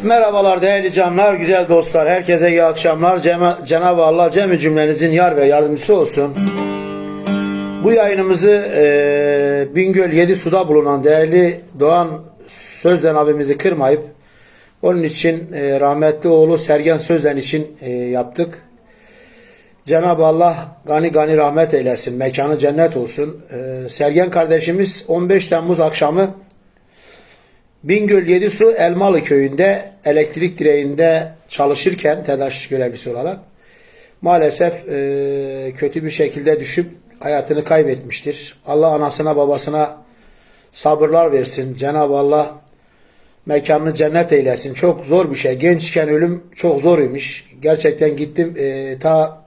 Merhabalar değerli canlar, güzel dostlar. Herkese iyi akşamlar. Cenab-ı Allah cemi cümlenizin yar ve yardımcısı olsun. Bu yayınımızı e, Bingöl Yedi Su'da bulunan değerli Doğan Sözden abimizi kırmayıp onun için e, rahmetli oğlu Sergen Sözden için e, yaptık. Cenab-ı Allah gani gani rahmet eylesin. Mekanı cennet olsun. E, Sergen kardeşimiz 15 Temmuz akşamı Bingöl Yedisu Elmalı köyünde elektrik direğinde çalışırken tedaş görevlisi olarak maalesef e, kötü bir şekilde düşüp hayatını kaybetmiştir. Allah anasına babasına sabırlar versin. Cenab-ı Allah mekanını cennet eylesin. Çok zor bir şey. Gençken ölüm çok zor imiş. Gerçekten gittim e, ta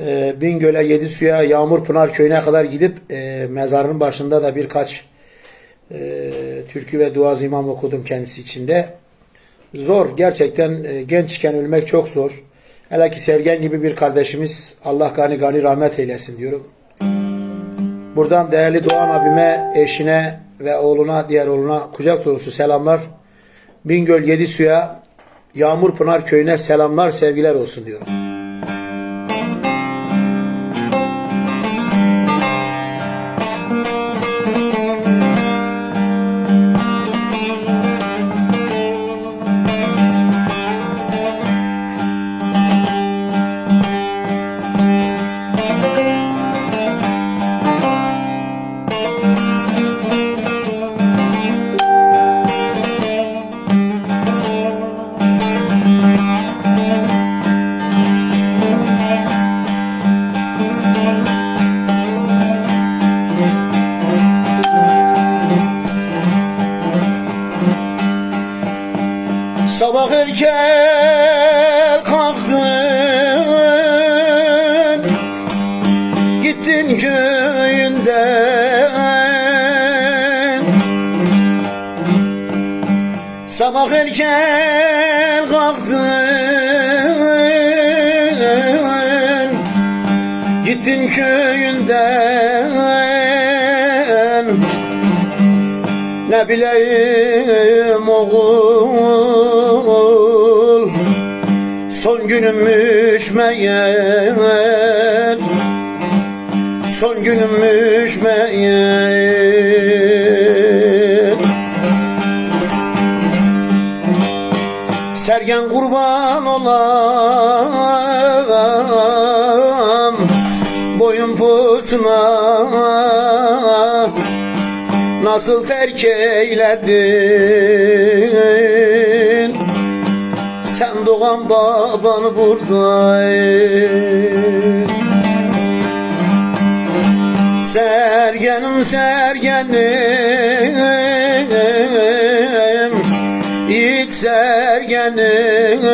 e, Bingöl'e Yedisu'ya Yağmur Pınar köyüne kadar gidip e, mezarının başında da birkaç e, türkü ve duaz imam okudum kendisi içinde. Zor. Gerçekten e, gençken ölmek çok zor. Hele ki Sergen gibi bir kardeşimiz Allah gani gani rahmet eylesin diyorum. Buradan değerli Doğan abime, eşine ve oğluna, diğer oğluna kucak dolusu selamlar. Bingöl Yedisu'ya, Yağmur Pınar köyüne selamlar, sevgiler olsun diyorum. Sabah erken kalktın Gittin köyünden. Ne bileyim oğul Son günümmüş meğer Son günümmüş meğer kurban olam. Boyun pusuna Nasıl terk eyledin? Sen doğan babanı burada Sergenim sergenim sergenim.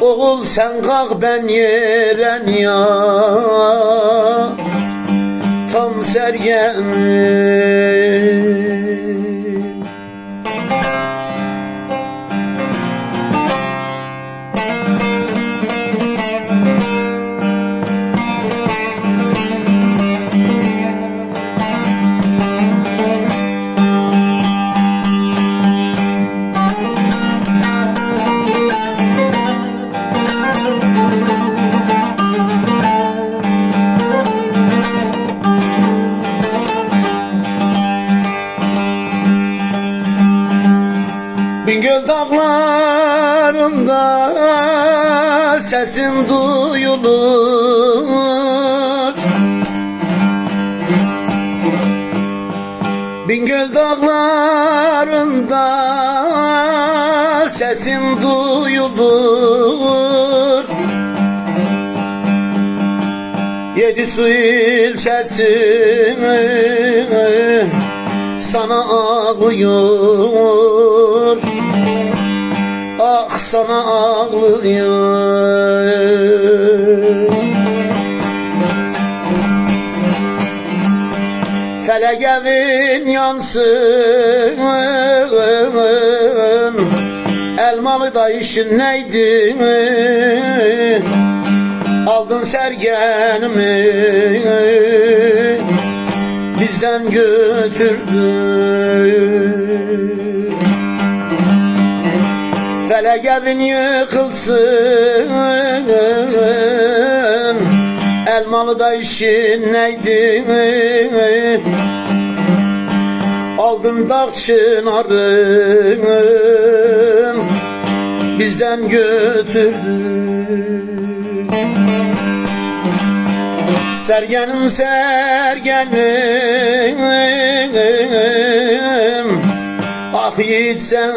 Oğul sen kalk ben yeren ya. Tam sergen Yedi su ilçesi sana ağlıyor. Ah sana ağlıyor. Felek evin yansın. Elmalı da işin neydi Aldın sergenimi? Bizden götürdün. Hele gelin yıkılsın. Elmalı da işin neydi? Aldın dağ çınarın Bizden götürdün Sergenim sergenim. Ah yiğit sergenim.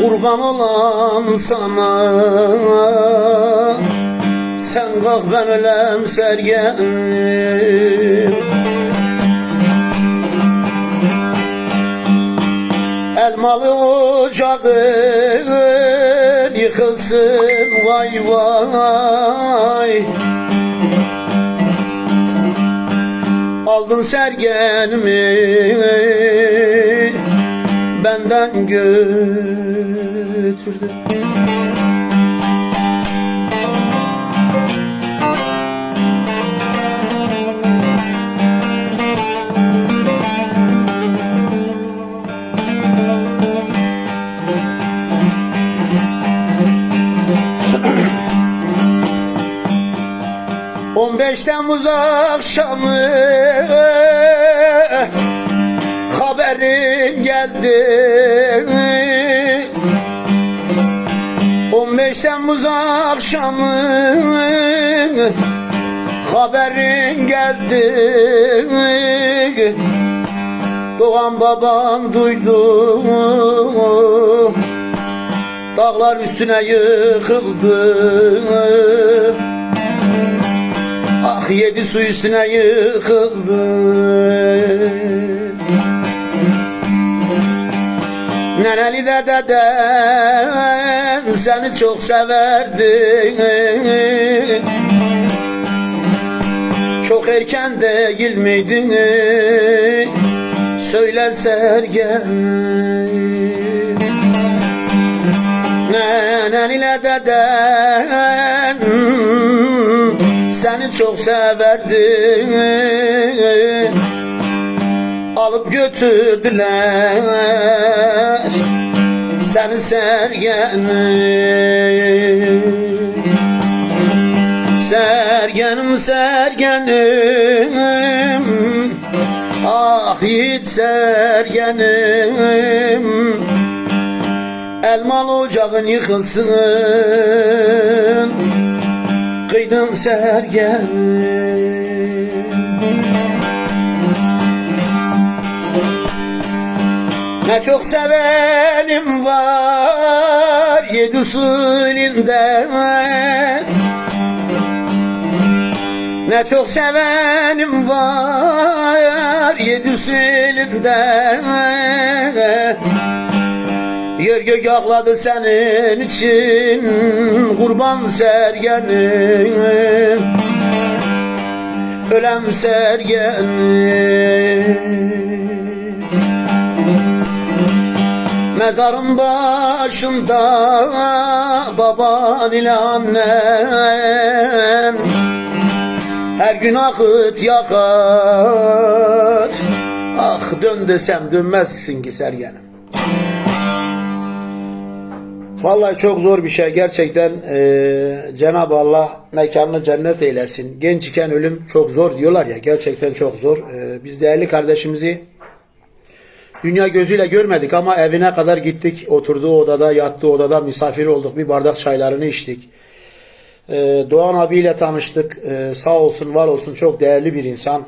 Kurban olam sana. Sen kalk ben ölem sergenim. Elmalı ocağın yıkılsın vay vay. Aldın sergenimi benden götürdün On beş Temmuz akşamı haberin geldi. 15 Temmuz akşamı haberin geldi. Doğan babam duydu. Dağlar üstüne yıkıldı Ah yedi su üstüne yıkıldı. Neneli de deden seni çok severdi. Çok erken değil miydin Söyle sergen. Nenen ile deden seni çok severdi Alıp götürdüler seni sergeni Sergenim sergenim. Ah yiğit sergenim. Elmalı ocağın yıkılsın Kıydım sergenim Ne çok sevenim var yedi usulünde Ne çok sevenim var yedi usulünde Yer gök ağladı senin için kurban sergenim. Ölem sergenim. Mezarın başında baban ile annen. Her gün akıt yakar. Ah dön desem dönmezsin ki sergenim Vallahi çok zor bir şey gerçekten ee, Cenab-ı Allah mekanını cennet eylesin. Genç iken ölüm çok zor diyorlar ya gerçekten çok zor. Ee, biz değerli kardeşimizi Dünya gözüyle görmedik ama evine kadar gittik. Oturduğu odada, yattığı odada misafir olduk. Bir bardak çaylarını içtik. Ee, Doğan abiyle tanıştık. Ee, sağ olsun, var olsun çok değerli bir insan.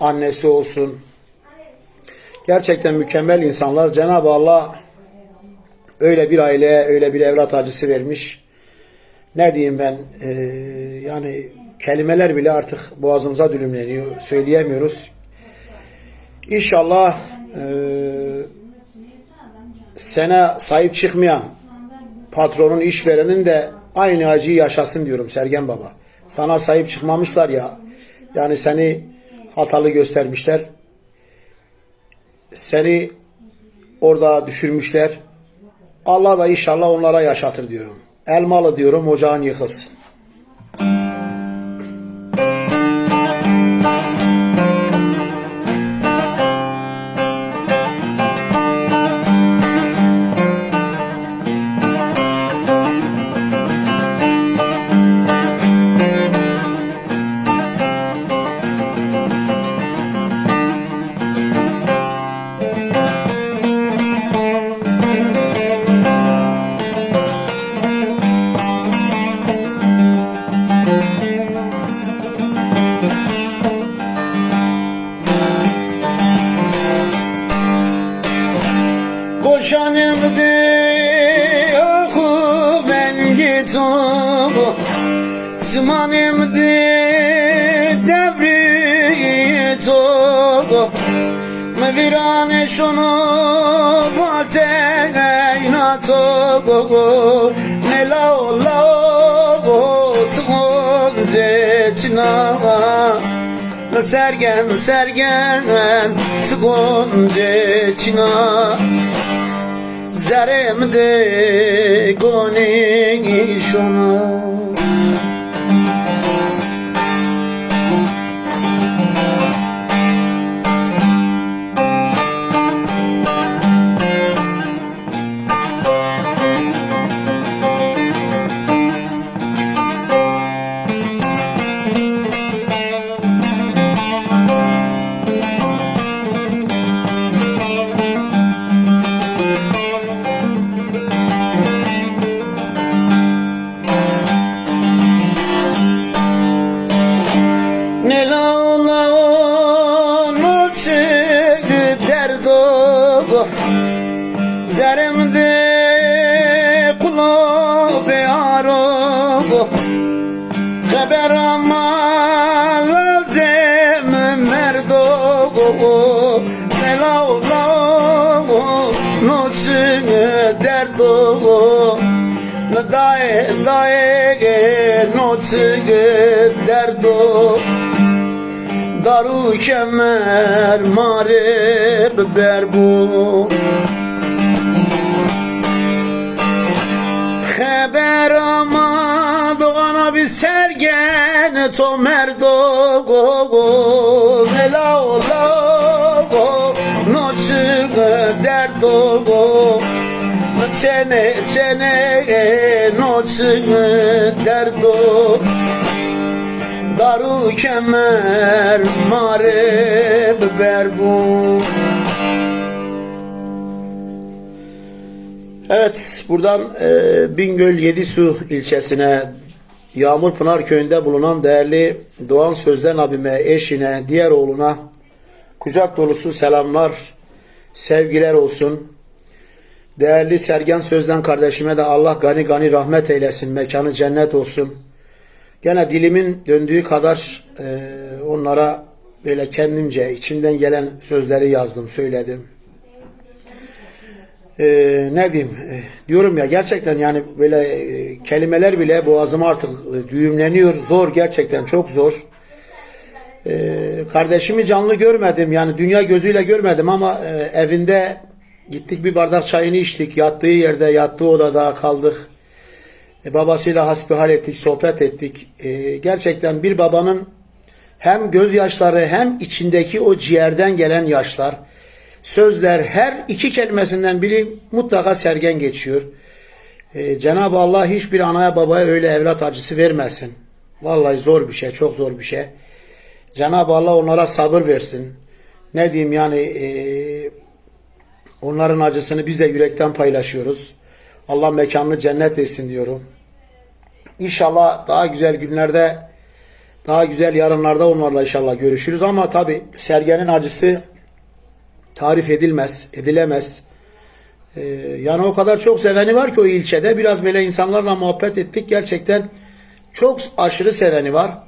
Annesi olsun. Gerçekten mükemmel insanlar. Cenab-ı Allah öyle bir aileye, öyle bir evlat acısı vermiş. Ne diyeyim ben? Ee, yani kelimeler bile artık boğazımıza dülümleniyor. Söyleyemiyoruz. İnşallah ee, sana sahip çıkmayan patronun işverenin de aynı acıyı yaşasın diyorum Sergen Baba. Sana sahip çıkmamışlar ya. Yani seni hatalı göstermişler. Seni orada düşürmüşler. Allah da inşallah onlara yaşatır diyorum. Elmalı diyorum ocağın yıkılsın. Cecna Sergen sergen tkun cecna Zeremde goni şunu Dae noche derdo Daru kemer mare berbu Haber ama doğana bir sergen to merdo go go Ela Çene çene noçu derdo Daru kemer mare berbu Evet buradan e, Bingöl Yedisu ilçesine Yağmurpınar köyünde bulunan değerli Doğan Sözden abime, eşine, diğer oğluna kucak dolusu selamlar, sevgiler olsun. Değerli Sergen Sözden kardeşime de Allah gani gani rahmet eylesin, mekanı cennet olsun. Gene dilimin döndüğü kadar e, onlara böyle kendimce içimden gelen sözleri yazdım, söyledim. E, ne diyeyim? E, diyorum ya gerçekten yani böyle e, kelimeler bile boğazıma artık e, düğümleniyor. Zor gerçekten çok zor. E, kardeşimi canlı görmedim yani dünya gözüyle görmedim ama e, evinde gittik bir bardak çayını içtik. Yattığı yerde, yattığı odada kaldık. E, babasıyla hasbihal ettik, sohbet ettik. E, gerçekten bir babanın hem gözyaşları hem içindeki o ciğerden gelen yaşlar, sözler her iki kelimesinden biri mutlaka sergen geçiyor. E, Cenab-ı Allah hiçbir anaya babaya öyle evlat acısı vermesin. Vallahi zor bir şey, çok zor bir şey. Cenab-ı Allah onlara sabır versin. Ne diyeyim yani e, onların acısını biz de yürekten paylaşıyoruz. Allah mekanını cennet etsin diyorum. İnşallah daha güzel günlerde, daha güzel yarınlarda onlarla inşallah görüşürüz. Ama tabi Sergen'in acısı tarif edilmez, edilemez. Ee, yani o kadar çok seveni var ki o ilçede. Biraz böyle insanlarla muhabbet ettik. Gerçekten çok aşırı seveni var.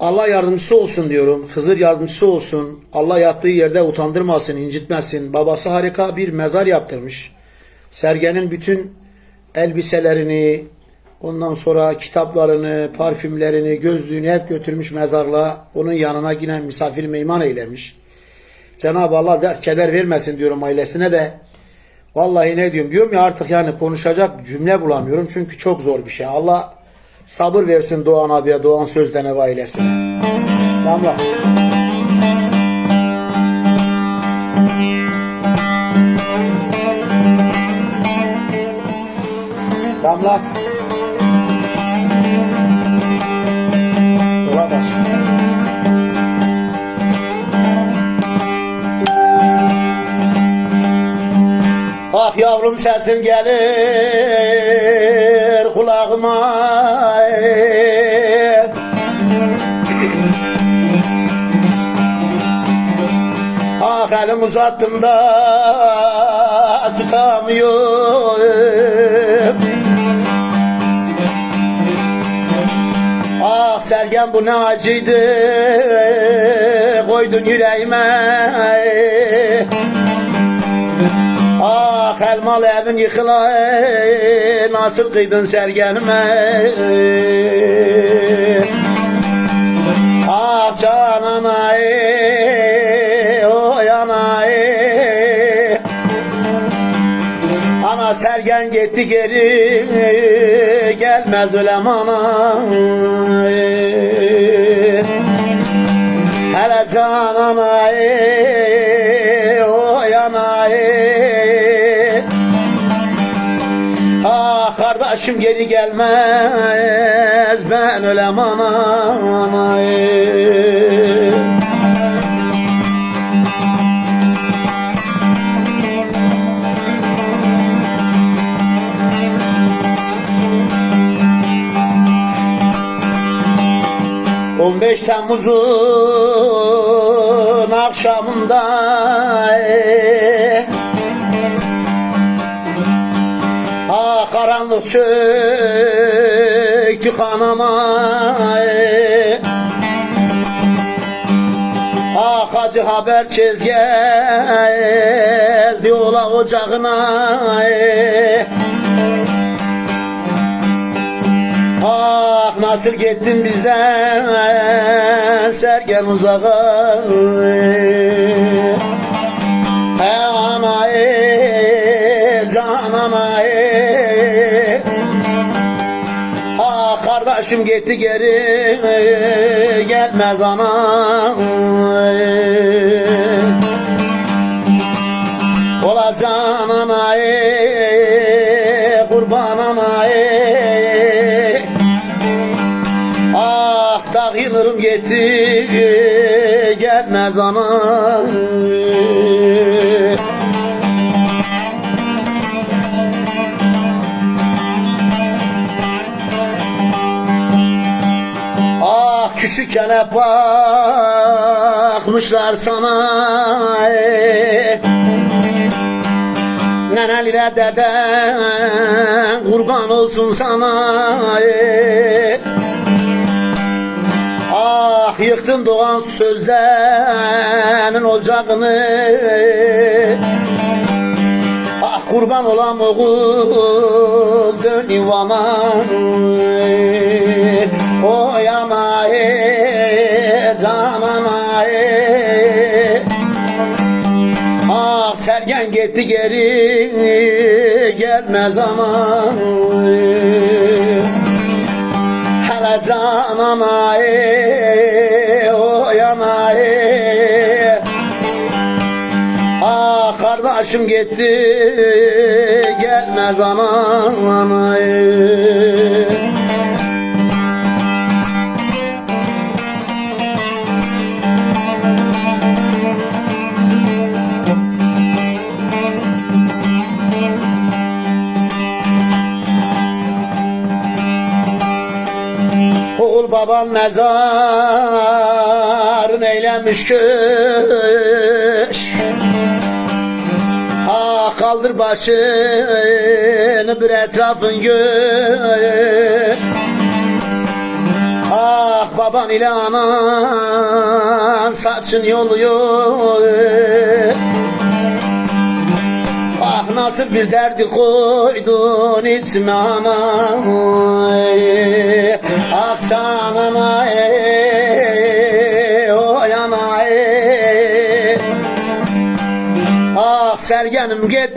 Allah yardımcısı olsun diyorum. Hızır yardımcısı olsun. Allah yattığı yerde utandırmasın, incitmesin. Babası harika bir mezar yaptırmış. Sergen'in bütün elbiselerini, ondan sonra kitaplarını, parfümlerini, gözlüğünü hep götürmüş mezarlığa. Onun yanına yine misafir meyman eylemiş. Cenab-ı Allah dert keder vermesin diyorum ailesine de. Vallahi ne diyorum diyorum ya artık yani konuşacak cümle bulamıyorum çünkü çok zor bir şey. Allah sabır versin Doğan abiye, Doğan Sözden ev ailesine. Damla. Damla. Yola baş. Ah yavrum sesin gelir kulağıma Elim uzattım tutamıyorum Ah Sergen bu ne acıydı? Koydun yüreğime. Ah elmalı evin yıkıla Nasıl kıydın sergenime? Ah canana O sergen gitti geri Gelmez ölem ana. Hele canana O yana Ah kardeşim geri gelmez Ben ölem beş Temmuz'un akşamında Ah karanlık çöktü kanama Ah hacı haber çiz geldi ola ocağına Ah nasıl gittin bizden sergen uzağa. He ana e, can ana e. Ah kardeşim gitti geri gelmez ana Ola can ana e, gitti gelmez ana Ah küçükken hep bakmışlar sana eh. Nenel ile deden kurban olsun sana eh. Ah yıktın doğan sözlerinin ocağını. Ah kurban olam oğul dön yuvana O yana e, canana e. Ah sergen gitti geri gelmez ama Hele canana e, kardeşim gitti gelmez ana e. Oğul baban mezarın eylemiş köş kaldır başını bir etrafın gör. Ah baban ile anan saçın yoluyor Ah nasıl bir derdi koydun içime ana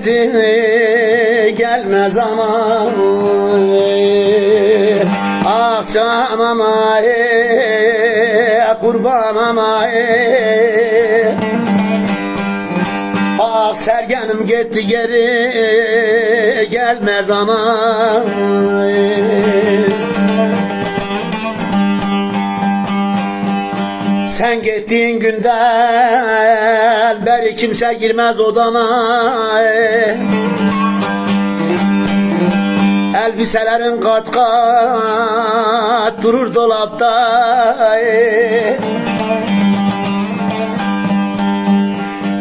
gitti gelmez ama Ah canana kurban ana Ah sergenim gitti geri gelmez ana Sen gittiğin günden beri kimse girmez odana. Elbiselerin kat kat durur dolapta.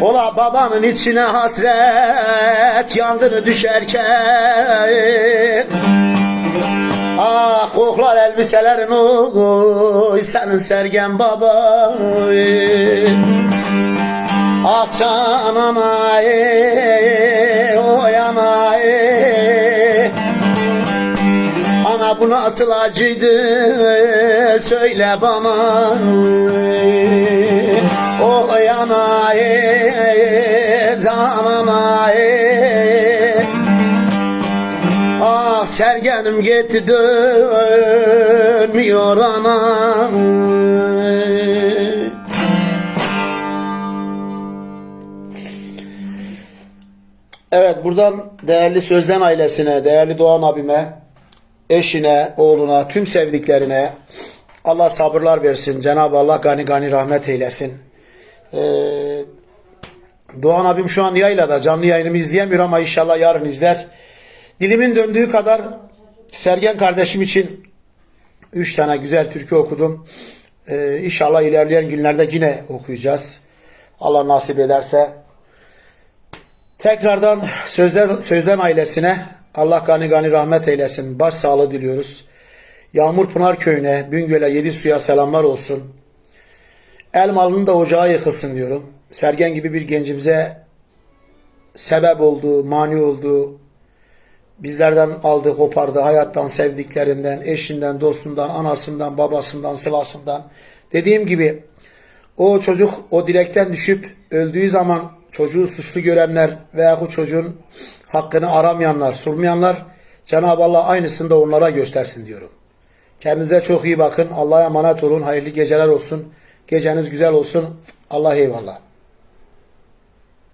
Ola babanın içine hasret yangını düşerken. Ah koklar elbiselerin oy senin sergen baba Ah canan ay oy anay Ana bu nasıl acıydı söyle bana. Oy anay canan ay Ah sergenim gitti dönmüyor ana Evet buradan değerli Sözden ailesine, değerli Doğan abime, eşine, oğluna, tüm sevdiklerine Allah sabırlar versin. Cenab-ı Allah gani gani rahmet eylesin. Ee, Doğan abim şu an yaylada canlı yayınımı izleyemiyor ama inşallah yarın izler. Dilimin döndüğü kadar Sergen kardeşim için 3 tane güzel türkü okudum. Ee, inşallah ilerleyen günlerde yine okuyacağız. Allah nasip ederse. Tekrardan sözden, sözden ailesine Allah gani gani rahmet eylesin. Baş sağlığı diliyoruz. Yağmur Pınar köyüne, Bingöl'e, Yedi Su'ya selamlar olsun. El malının da ocağı yıkılsın diyorum. Sergen gibi bir gencimize sebep oldu, mani oldu. Bizlerden aldı, kopardı, hayattan, sevdiklerinden, eşinden, dostundan, anasından, babasından, sılasından. Dediğim gibi o çocuk o dilekten düşüp öldüğü zaman çocuğu suçlu görenler veya bu çocuğun hakkını aramayanlar, sormayanlar Cenab-ı Allah aynısını da onlara göstersin diyorum. Kendinize çok iyi bakın. Allah'a emanet olun. Hayırlı geceler olsun. Geceniz güzel olsun. Allah eyvallah.